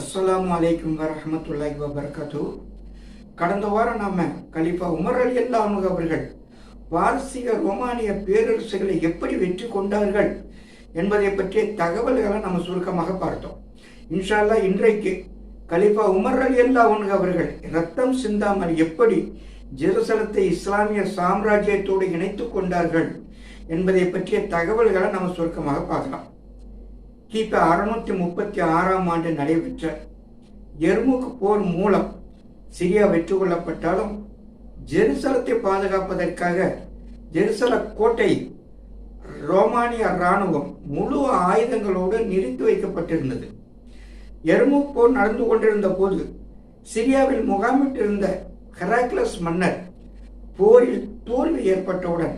அஸ்லாம் வலைக்கம் வரமத்துல்லாஹி வபரகாத்து கடந்த வாரம் நாம கலிஃபா உமர் அலி அல்லாஹ் அவர்கள் பாரசீக ரோமானிய பேரரசுகளை எப்படி வெற்றி கொண்டார்கள் என்பதை பற்றிய தகவல்களை நம்ம சுருக்கமாக பார்த்தோம். இன்ஷால்லா இன்றைக்கு கலிஃபா உமர் அலி அல்லாஹ் அவர்கள் ரத்தம் சிந்தாமல் எப்படி ஜெருசலத்தை இஸ்லாமிய சாம்ராஜ்யத்தோடு இணைத்து கொண்டார்கள் என்பதை பற்றிய தகவல்களை நம்ம சுருக்கமாக பார்க்கலாம். கிபி அறுநூற்றி முப்பத்தி ஆறாம் ஆண்டு நடைபெற்ற எர்முக் போர் மூலம் சிரியா வெற்றி கொள்ளப்பட்டாலும் ஜெருசலத்தை பாதுகாப்பதற்காக ஜெருசல கோட்டை ரோமானிய இராணுவம் முழு ஆயுதங்களோடு நிறுத்தி வைக்கப்பட்டிருந்தது. எர்முக் போர் நடந்து கொண்டிருந்த போது சிரியாவில் முகாமிட்டிருந்த ஹெராக்லஸ் மன்னர் போரில் தோல்வி ஏற்பட்டவுடன்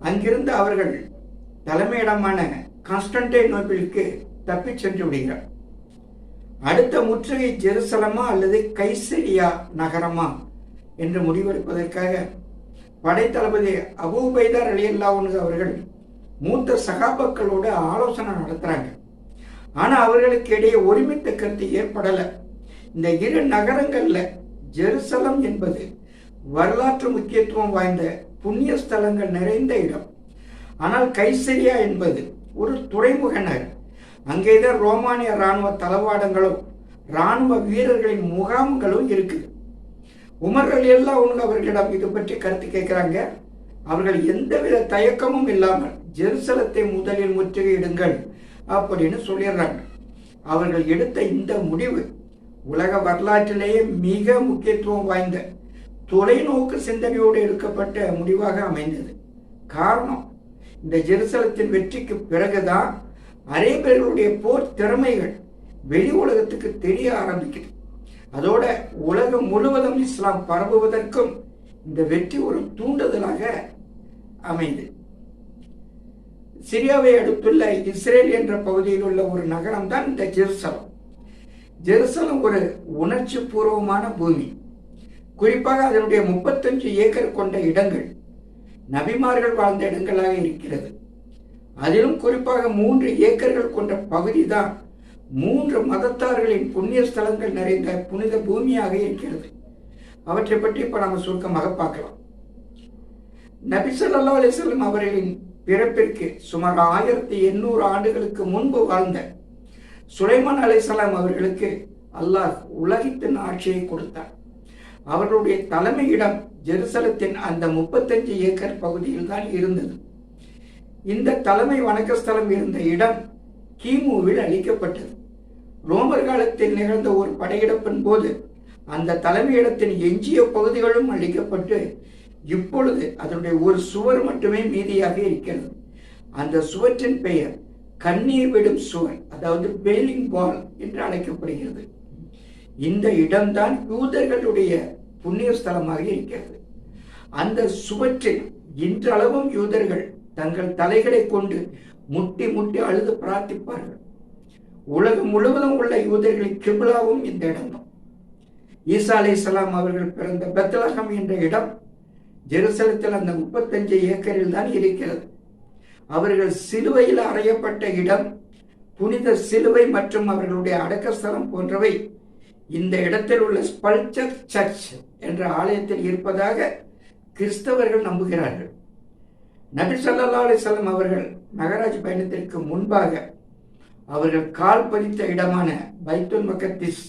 அங்கிருந்து அவர்கள் தலைமையிடமான கான்ஸ்டன்டைனோபிளுக்கு தப்பி சென்று விடுகிறார். அடுத்த முற்றுகை ஜெருசலமா அல்லது கைசரியா நகரமா என்று முடிவெடுப்பதற்காக படைத்தளபதி அபூபைதார் அலியல்லாவுனு அவர்கள் மூத்த சகாபாக்களோடு ஆலோசனை நடத்துறாங்க. ஆனா அவர்களுக்கு இடையே ஒருமித்த கருத்து ஏற்படல. இந்த இரு நகரங்கள்ல ஜெருசலம் என்பது வரலாற்று முக்கியத்துவம் வாய்ந்த புண்ணிய ஸ்தலங்கள் நிறைந்த இடம். ஆனால் கைசரியா என்பது ஒரு துறைமுக நகர் அங்கேதான் ரோமானிய இராணுவ தளவாடங்களும் இராணுவ வீரர்களின் முகாம்களும் இருக்குது உமர்கள் எல்லாம் ஒன்று அவர்களிடம் இது பற்றி கருத்து கேட்கிறாங்க. அவர்கள் எந்தவித தயக்கமும் இல்லாமல் ஜெருசலத்தை முதலில் முற்றுகையிடுங்கள் அப்படின்னு சொல்லிடுறாங்க. அவர்கள் எடுத்த இந்த முடிவு உலக வரலாற்றிலேயே மிக முக்கியத்துவம் வாய்ந்த தொலைநோக்கு சிந்தனையோடு எடுக்கப்பட்ட முடிவாக அமைந்தது. காரணம் இந்த ஜெருசலத்தின் வெற்றிக்கு பிறகுதான் அரேபியர்களுடைய போர் திறமைகள் வெளி உலகத்துக்கு தெரிய ஆரம்பிக்குது. அதோட உலகம் முழுவதும் இஸ்லாம் பரவுவதற்கும் இந்த வெற்றி ஒரு தூண்டுதலாக அமைந்து சிரியாவை அடுத்துள்ள இஸ்ரேல் என்ற பகுதியில் உள்ள ஒரு நகரம் தான் இந்த ஜெருசலம். ஜெருசலம் ஒரு உணர்ச்சி பூர்வமான பூமி. குறிப்பாக அதனுடைய முப்பத்தஞ்சு ஏக்கர் கொண்ட இடங்கள் நபிமார்கள் வாழ்ந்த இடங்களாக இருக்கிறது. அதிலும் குறிப்பாக மூன்று ஏக்கர்கள் கொண்ட பகுதி தான் மூன்று மதத்தார்களின் புண்ணிய ஸ்தலங்கள் நிறைந்த புனித பூமியாக இருக்கிறது. அவற்றை பற்றி இப்ப நாம சுருக்கமாக பார்க்கலாம். நபி சொல்லா அலிஸ்லம் அவர்களின் பிறப்பிற்கு சுமார் ஆயிரத்தி எண்ணூறு ஆண்டுகளுக்கு முன்பு வாழ்ந்த சுலைமான் அலிசலாம் அவர்களுக்கு அல்லாஹ் உலகத்தின் ஆட்சியை கொடுத்தார். அவர்களுடைய தலைமையிடம் ஜெருசலத்தின் அந்த முப்பத்தஞ்சு ஏக்கர் பகுதியில் தான் இருந்தது. இந்த தலைமை வணக்கஸ்தலம் இருந்த இடம் கிமுவில் அளிக்கப்பட்டது ரோமர் காலத்தில் நிகழ்ந்த ஒரு படையெடுப்பின் போது அந்த தலைமையிடத்தின் எஞ்சிய பகுதிகளும் அளிக்கப்பட்டு இப்பொழுது அதனுடைய ஒரு சுவர் மட்டுமே மீதியாக இருக்கிறது. அந்த சுவற்றின் பெயர் கண்ணீர் விடும் சுவர் அதாவது பெயிலிங் பால் என்று அழைக்கப்படுகிறது. இந்த இடம்தான் யூதர்களுடைய புண்ணிய ஸ்தலமாக இருக்கிறது அந்த சுவற்றில் இன்றளவும் யூதர்கள் தங்கள் தலைகளை கொண்டு முட்டி முட்டி அழுது பிரார்த்திப்பார்கள். உலகம் முழுவதும் உள்ள யூதர்களின் கிபிலாவும் இந்த இடம்தான் ஈசா அலி இஸ்லாம் அவர்கள் பிறந்த பெத்தலகம் என்ற இடம் ஜெருசலத்தில் அந்த முப்பத்தஞ்சு ஏக்கரில் தான் இருக்கிறது. அவர்கள் சிலுவையில் அறையப்பட்ட இடம் புனித சிலுவை மற்றும் அவர்களுடைய அடக்கஸ்தலம் போன்றவை இந்த இடத்தில் உள்ள ஸ்பல்ச்சர் சர்ச் என்ற ஆலயத்தில் இருப்பதாக கிறிஸ்தவர்கள் நம்புகிறார்கள். நபி சல்லா அலிசல்லாம் அவர்கள் நகராஜ் பயணத்திற்கு முன்பாக அவர்கள் கால் பதித்த இடமான பைத்துல் மக்கத்திஸ்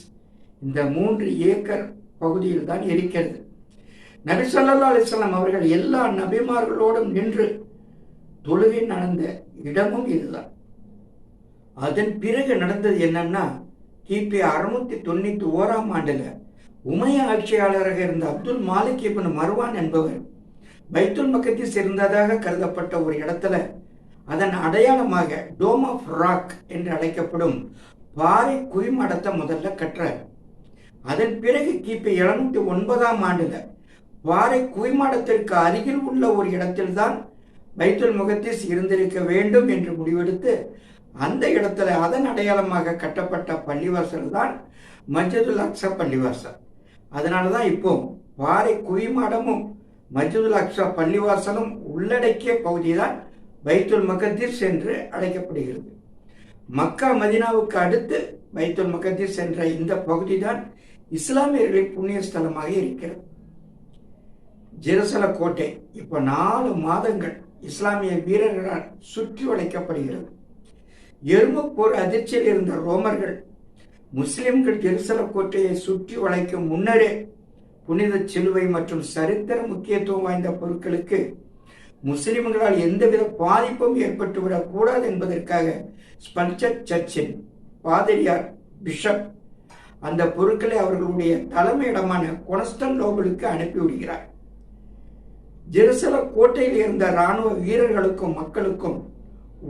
இந்த மூன்று ஏக்கர் பகுதியில் தான் இருக்கிறது. நபி சொல்லா அலிஸ்லாம் அவர்கள் எல்லா நபிமார்களோடும் நின்று தொழுகை நடந்த இடமும் இதுதான். அதன் பிறகு நடந்தது என்னன்னா கிபி அறுநூத்தி தொண்ணூத்தி ஓராம் ஆண்டுல உமைய ஆட்சியாளராக இருந்த அப்துல் மாலிக் இபின் மர்வான் என்பவர் பைத்துல் மக்கத்தில் இருந்ததாக கருதப்பட்ட ஒரு இடத்துல அதன் அடையாளமாக டோம் ஆஃப் ராக் என்று அழைக்கப்படும் பாறை குவிமடத்தை முதல்ல கட்டுறார். அதன் பிறகு கிபி எழுநூத்தி ஒன்பதாம் ஆண்டுல பாறை குவிமாடத்திற்கு அருகில் உள்ள ஒரு இடத்தில்தான் பைத்துல் முகத்தீஸ் இருந்திருக்க வேண்டும் என்று முடிவெடுத்து அந்த இடத்துல அதன் அடையாளமாக கட்டப்பட்ட பள்ளிவாசல் தான் மஜதுல் அக்ஸா பள்ளிவாசல். அதனால தான் இப்போ பாறை குவிமாடமும் மஜதுல் அக்ஸா பள்ளிவாசலும் உள்ளடக்கிய பகுதி தான் பைத்துல் மகத்திஸ் என்று அழைக்கப்படுகிறது மக்கா மதினாவுக்கு அடுத்து பைத்துல் மகத்திஸ் என்ற இந்த பகுதி தான் இஸ்லாமியர்களின் புண்ணிய ஸ்தலமாக இருக்கிறது. ஜெருசல கோட்டை இப்போ நாலு மாதங்கள் இஸ்லாமிய வீரர்களால் சுற்றி வளைக்கப்படுகிறது. எரும போர் அதிர்ச்சியில் இருந்த ரோமர்கள் முஸ்லிம்கள் எருசல கோட்டையை சுற்றி வளைக்கும் முன்னரே புனித சிலுவை மற்றும் சரித்திர முக்கியத்துவம் வாய்ந்த பொருட்களுக்கு முஸ்லிம்களால் எந்தவித பாதிப்பும் ஏற்பட்டுவிடக் கூடாது என்பதற்காக ஸ்பன்சர் சர்ச்சின் பாதிரியார் பிஷப் அந்த பொருட்களை அவர்களுடைய தலைமையிடமான கொனஸ்டன் லோபலுக்கு அனுப்பிவிடுகிறார் ஜெருசல கோட்டையில் இருந்த இராணுவ வீரர்களுக்கும் மக்களுக்கும்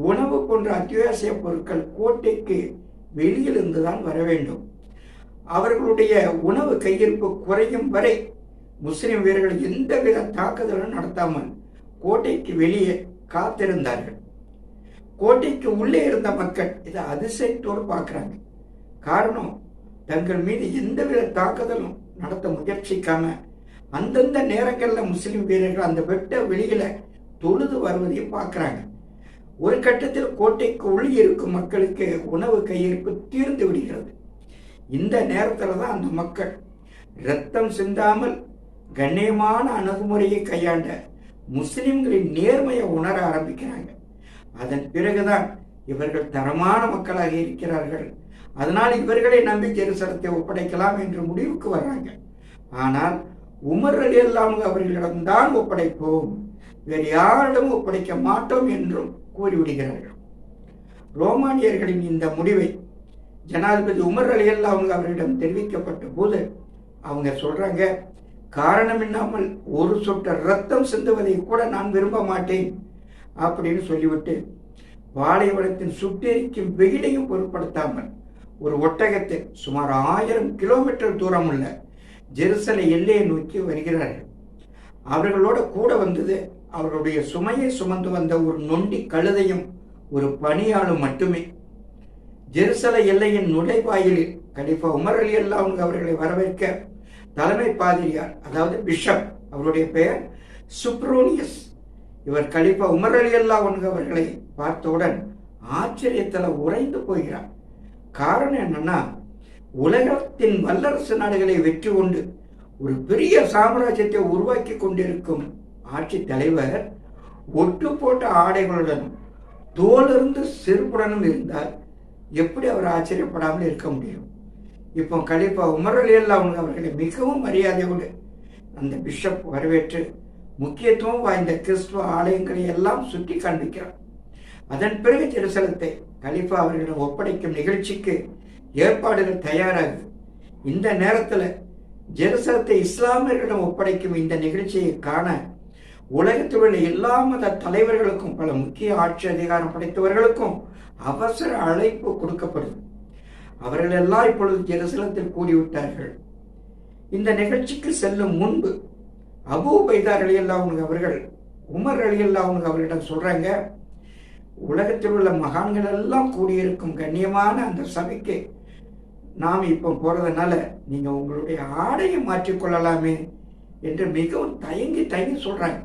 உணவு போன்ற அத்தியாவசிய பொருட்கள் கோட்டைக்கு வெளியிலிருந்து தான் வர வேண்டும். அவர்களுடைய உணவு கையிருப்பு குறையும் வரை முஸ்லிம் வீரர்கள் எந்தவித தாக்குதலும் நடத்தாமல் கோட்டைக்கு வெளியே காத்திருந்தார்கள். கோட்டைக்கு உள்ளே இருந்த மக்கள் இதை அதிசயத்தோடு பார்க்குறாங்க. காரணம் தங்கள் மீது எந்தவித தாக்குதலும் நடத்த முயற்சிக்காம அந்தந்த நேரங்களில் முஸ்லிம் வீரர்கள் அந்த வெட்ட வெளியில தொழுது வருவதையும் பார்க்குறாங்க. ஒரு கட்டத்தில் கோட்டைக்கு உள் இருக்கும் மக்களுக்கு உணவு கையிருப்பு தீர்ந்து விடுகிறது. இந்த நேரத்தில் தான் அந்த மக்கள் ரத்தம் சிந்தாமல் கண்ணியமான அணுகுமுறையை கையாண்ட முஸ்லிம்களின் நேர்மையை உணர ஆரம்பிக்கிறாங்க. அதன் பிறகுதான் இவர்கள் தரமான மக்களாக இருக்கிறார்கள். அதனால் இவர்களை நம்பி ஜெருசலத்தை ஒப்படைக்கலாம் என்று முடிவுக்கு வர்றாங்க. ஆனால் உமர் அலி அல்லாமல் அவர்களிடம்தான் ஒப்படைப்போம். வேறு யாரிடமும் ஒப்படைக்க மாட்டோம் என்றும் கூறிவிடுகிறார்கள் ரோமானியர்களின் இந்த முடிவை ஜனாதிபதி உமர் அலி அவங்க அவரிடம் தெரிவிக்கப்பட்ட போது அவங்க சொல்றாங்க காரணம் இல்லாமல் ஒரு சொட்ட ரத்தம் சிந்துவதை கூட நான் விரும்ப மாட்டேன் அப்படின்னு சொல்லிவிட்டு பாலைவனத்தின் சுட்டெரிக்கும் வெயிலையும் பொருட்படுத்தாமல் ஒரு ஒட்டகத்தில் சுமார் ஆயிரம் கிலோமீட்டர் தூரம் உள்ள ஜெருசல எல்லையை நோக்கி வருகிறார்கள். அவர்களோட கூட வந்தது அவர்களுடைய சுமையை சுமந்து வந்த ஒரு நொண்டி கழுதையும் ஒரு பணியாளும் மட்டுமே. ஜெருசல எல்லையின் நுழைவாயிலில் கலிஃபா உமர் அலி அல்லாஹ் அவர்களை வரவேற்க தலைமை பாதிரியார் அதாவது பிஷப் அவருடைய பெயர் சுப்ரோனியஸ். இவர் கலிஃபா உமர் அலி அல்லாஹ் அவர்களை பார்த்தவுடன் ஆச்சரியத்தில் உறைந்து போகிறார். காரணம் என்னன்னா உலகத்தின் வல்லரசு நாடுகளை வெற்றி கொண்டு ஒரு பெரிய சாம்ராஜ்யத்தை உருவாக்கி கொண்டிருக்கும் ஆட்சி தலைவர் ஒட்டு போட்ட ஆடைகளுடனும் தோலிருந்து செருப்புடனும் இருந்தால் எப்படி அவர் ஆச்சரியப்படாமல் இருக்க முடியும்? இப்போ கலிப்பா உமரல் அவங்க அவர்களை மிகவும் மரியாதையோடு அந்த பிஷப் வரவேற்று முக்கியத்துவம் வாய்ந்த கிறிஸ்துவ ஆலயங்களை எல்லாம் சுற்றி காண்பிக்கிறார். அதன் பிறகு ஜெருசலத்தை கலிஃபா அவர்களிடம் ஒப்படைக்கும் நிகழ்ச்சிக்கு ஏற்பாடுகள் தயாராகுது. இந்த நேரத்தில் ஜெருசலத்தை இஸ்லாமியர்களிடம் ஒப்படைக்கும் இந்த நிகழ்ச்சியை காண உலகத்தில் உள்ள எல்லா மத தலைவர்களுக்கும் பல முக்கிய ஆட்சி அதிகாரம் படைத்தவர்களுக்கும் அவசர அழைப்பு கொடுக்கப்படுது. அவர்கள் எல்லாம் இப்பொழுது ஜெருசலத்தில் கூடிவிட்டார்கள். இந்த நிகழ்ச்சிக்கு செல்லும் முன்பு அபு பைதார் அலி அல்லாவுங்க அவர்கள் உமர் அலியல்லாவுங்க அவர்களிடம் சொல்றாங்க உலகத்தில் உள்ள மகான்கள் எல்லாம் கூடியிருக்கும் கண்ணியமான அந்த சபைக்கு நாம் இப்போ போறதுனால நீங்க உங்களுடைய ஆடையை மாற்றிக்கொள்ளலாமே என்று மிகவும் தயங்கி தயங்கி சொல்றாங்க.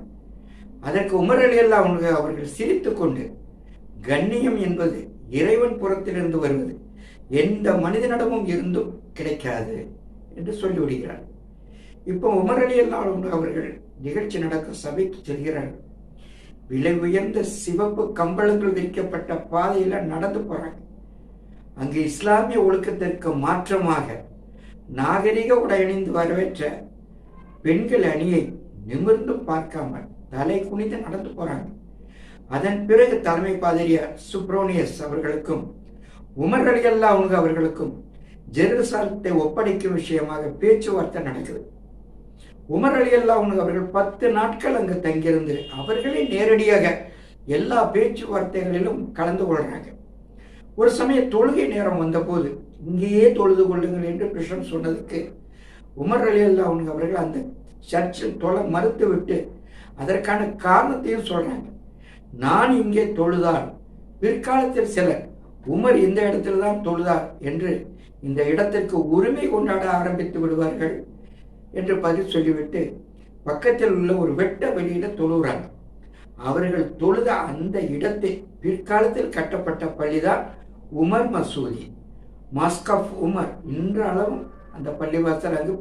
அதற்கு உமர் அலி அல்லா அவங்க அவர்கள் சிரித்து கொண்டு கண்ணியம் என்பது இறைவன் புறத்திலிருந்து வருவது. எந்த மனிதனிடமும் இருந்தும் கிடைக்காது என்று சொல்லிவிடுகிறார். இப்போ உமர் அலி அல்லா அவர்கள் நிகழ்ச்சி நடக்கும் சபைக்கு செல்கிறார்கள். விலை உயர்ந்த சிவப்பு கம்பளங்கள் விரிக்கப்பட்ட பாதையில நடந்து போறாங்க. அங்கு இஸ்லாமிய ஒழுக்கத்திற்கு மாற்றமாக நாகரிக உடை அணிந்து வரவேற்ற பெண்கள் அணியை நிமிர்ந்து பார்க்காமல் தலை குனிந்து நடந்து போறாங்க. அதன் பிறகு தலைமை பாதிரியார் சுப்ரோனியஸ் அவர்களுக்கும் உமர் அலி அல்லா அவங்க அவர்களுக்கும் ஜெருசலத்தை ஒப்படைக்கும் விஷயமாக பேச்சுவார்த்தை நடக்குது. உமர் அலி அல்லா அவர்கள் பத்து நாட்கள் அங்கு தங்கியிருந்து அவர்களே நேரடியாக எல்லா பேச்சுவார்த்தைகளிலும் கலந்து கொள்றாங்க. ஒரு சமய தொழுகை நேரம் வந்தபோது இங்கேயே தொழுது கொள்ளுங்கள் என்று கிருஷ்ணன் சொன்னதுக்கு உமர் அலி அல்லா அவர்கள் அந்த சர்ச்சில் தொலை மறுத்து விட்டு அதற்கான காரணத்தையும் சொல்றாங்க. நான் இங்கே தொழுதால் பிற்காலத்தில் சிலர் உமர் இந்த இடத்துல தான் தொழுதார் என்று இந்த இடத்திற்கு உரிமை கொண்டாட ஆரம்பித்து விடுவார்கள் என்று பதில் சொல்லிவிட்டு பக்கத்தில் உள்ள ஒரு வெட்ட வெளியிட தொழுகிறாங்க. அவர்கள் தொழுத அந்த இடத்தில் பிற்காலத்தில் கட்டப்பட்ட பள்ளிதான் உமர் மசூதி. மாஸ்கப் உமர் இன்றளவும் அந்த பள்ளிவாசல் அங்கு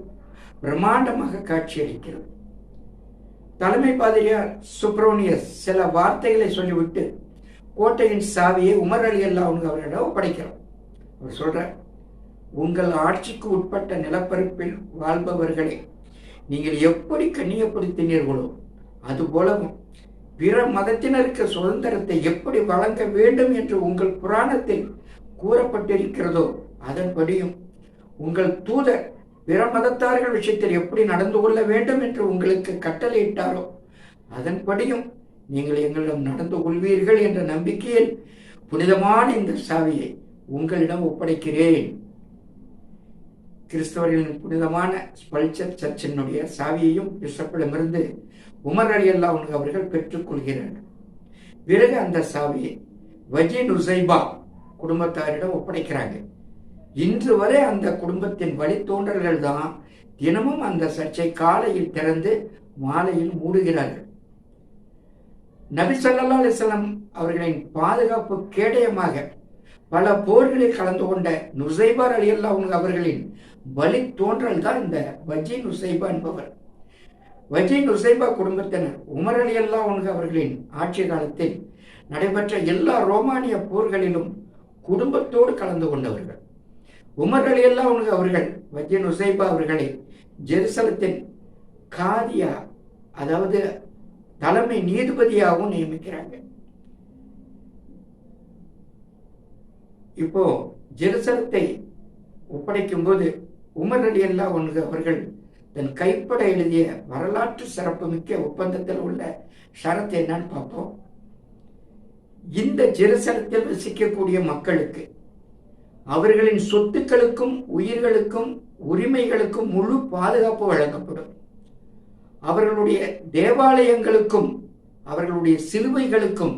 பிரம்மாண்டமாக காட்சியளிக்கிறது. தலைமை பாதிரியார் சுப்ரோனியஸ் சில வார்த்தைகளை சொல்லிவிட்டு கோட்டையின் சாவியை உமர் அலி அல்லா அவங்க அவரிடம் ஒப்படைக்கிறோம் அவர் சொல்றார் உங்கள் ஆட்சிக்கு உட்பட்ட நிலப்பரப்பில் வாழ்பவர்களே நீங்கள் எப்படி கண்ணியப்படுத்தினீர்களோ அதுபோலவும் பிற மதத்தினருக்கு சுதந்திரத்தை எப்படி வழங்க வேண்டும் என்று உங்கள் புராணத்தில் கூறப்பட்டிருக்கிறதோ அதன்படியும் உங்கள் தூதர் பிற மதத்தார்கள் விஷயத்தில் எப்படி நடந்து கொள்ள வேண்டும் என்று உங்களுக்கு கட்டளையிட்டாரோ அதன்படியும் நீங்கள் எங்களிடம் நடந்து கொள்வீர்கள் என்ற நம்பிக்கையில் புனிதமான இந்த சாவியை உங்களிடம் ஒப்படைக்கிறேன். கிறிஸ்தவர்களின் புனிதமான ஸ்பல்ச்சர் சர்ச்சினுடைய சாவியையும் பிசப்பிடமிருந்து உமர் அலி அல்லா அவர்கள் பெற்றுக்கொள்கிறார்கள் பிறகு அந்த சாவியை வஜி நுசைபா குடும்பத்தாரிடம் ஒப்படைக்கிறாங்க. இன்று வரை அந்த குடும்பத்தின் வழித்தோன்றர்கள் தான் தினமும் அந்த சர்ச்சை காலையில் திறந்து மாலையில் மூடுகிறார்கள். நபி சல்லா அலிஸ்லாம் அவர்களின் பாதுகாப்பு கேடயமாக பல போர்களில் கலந்து கொண்ட நுசைபார் அலி அல்லா அவர்களின் வழி தோன்றல் தான் இந்த வஜி நுசைபா என்பவர். வஜி நுசைபா குடும்பத்தினர் உமர் அலி அல்லா அவர்களின் ஆட்சி காலத்தில் நடைபெற்ற எல்லா ரோமானிய போர்களிலும் குடும்பத்தோடு கலந்து கொண்டவர்கள். உமர் அலி அல்லா அவர்கள் வஜி உசைபா அவர்களை ஜெருசலத்தின் காதியா அதாவது தலைமை நீதிபதியாகவும் நியமிக்கிறாங்க. இப்போ ஜெருசலத்தை ஒப்படைக்கும் போது உமர் அலி அல்லா அவர்கள் தன் கைப்பட எழுதிய வரலாற்று சிறப்புமிக்க ஒப்பந்தத்தில் உள்ள ஷரத்து என்னன்னு பார்ப்போம். இந்த ஜெருசலத்தில் வசிக்கக்கூடிய மக்களுக்கு அவர்களின் சொத்துக்களுக்கும் உயிர்களுக்கும் உரிமைகளுக்கும் முழு பாதுகாப்பு வழங்கப்படும். அவர்களுடைய தேவாலயங்களுக்கும் அவர்களுடைய சிலுவைகளுக்கும்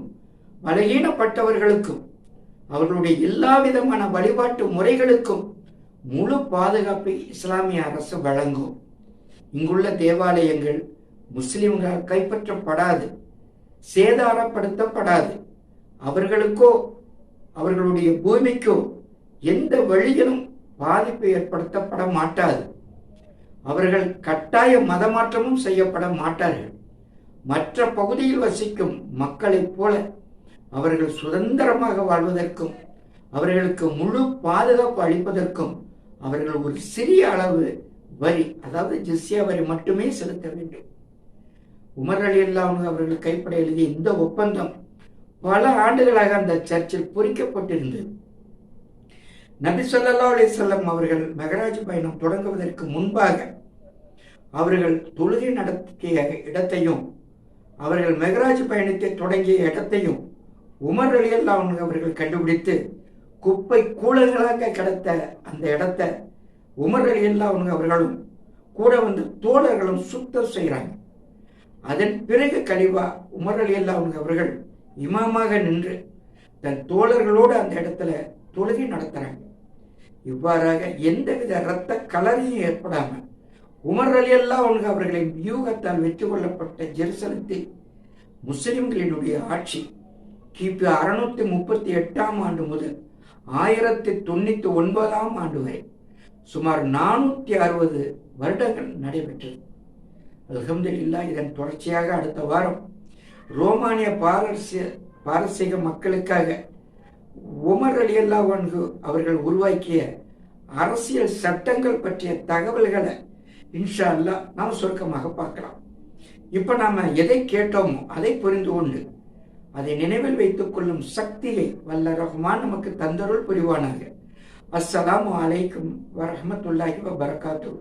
பலகீனப்பட்டவர்களுக்கும் அவர்களுடைய எல்லா விதமான வழிபாட்டு முறைகளுக்கும் முழு பாதுகாப்பை இஸ்லாமிய அரசு வழங்கும். இங்குள்ள தேவாலயங்கள் முஸ்லிம்களால் கைப்பற்றப்படாது சேதாரப்படுத்தப்படாது. அவர்களுக்கோ அவர்களுடைய பூமிக்கோ எந்த வழியிலும் பாதிப்பு ஏற்படுத்தப்பட மாட்டாது. அவர்கள் கட்டாய மதமாற்றமும் செய்யப்பட மாட்டார்கள். மற்ற பகுதியில் வசிக்கும் மக்களைப் போல அவர்கள் சுதந்திரமாக வாழ்வதற்கும் அவர்களுக்கு முழு பாதுகாப்பு அளிப்பதற்கும் அவர்கள் ஒரு சிறிய அளவு வரி அதாவது ஜிஸ்யா வரி மட்டுமே செலுத்த வேண்டும். உமர் அலி அல்லாஹ் அவர்கள் கைப்பட எழுதிய இந்த ஒப்பந்தம் பல ஆண்டுகளாக அந்த சர்ச்சில் பொறிக்கப்பட்டிருந்தது. நபி சொல்லா அலிசல்லம் அவர்கள் மெகராஜ் பயணம் தொடங்குவதற்கு முன்பாக அவர்கள் தொழுகை நடத்திய இடத்தையும் அவர்கள் மெகராஜ் பயணத்தை தொடங்கிய இடத்தையும் உமர் அலி அல்லா அவர்கள் கண்டுபிடித்து குப்பை கூழல்களாக கிடத்த அந்த இடத்தை உமர் அலி அல்லா அவர்களும் கூட வந்து தோழர்களும் சுத்தம் செய்கிறாங்க. அதன் பிறகு கழிவா உமர் அலி அல்லா அவர்கள் இமாமாக நின்று தன் தோழர்களோடு அந்த இடத்துல தொழுகை நடத்துறாங்க. இவ்வாறாக எந்தவித இரத்த கலரையும் ஏற்படாமல் உமர் அலி அல்லா அவர்களின் வியூகத்தால் வெற்றி கொள்ளப்பட்ட ஜெருசலத்தில் முஸ்லிம்களினுடைய ஆட்சி கிபி அறுநூத்தி முப்பத்தி எட்டாம் ஆண்டு முதல் ஆயிரத்தி தொண்ணூத்தி ஒன்பதாம் ஆண்டு வரை சுமார் நானூத்தி அறுபது வருடங்கள் நடைபெற்றது. அலமதுல்லா இதன் தொடர்ச்சியாக அடுத்த வாரம் ரோமானிய பாரசிய பாரசீக மக்களுக்காக உமர் அலி அல்லா அவர்கள் உருவாக்கிய அரசியல் சட்டங்கள் பற்றிய தகவல்களை இன்ஷா அல்லா நாம் சுருக்கமாக பார்க்கலாம். இப்ப நாம எதை கேட்டோமோ அதை புரிந்து கொண்டு அதை நினைவில் வைத்துக் கொள்ளும் சக்தியை வல்ல ரஹ்மான் நமக்கு தந்தருள் புரிவானாக. அஸ்ஸலாமு அலைக்கும் வரஹமத்துல்லாஹி வபரகாத்து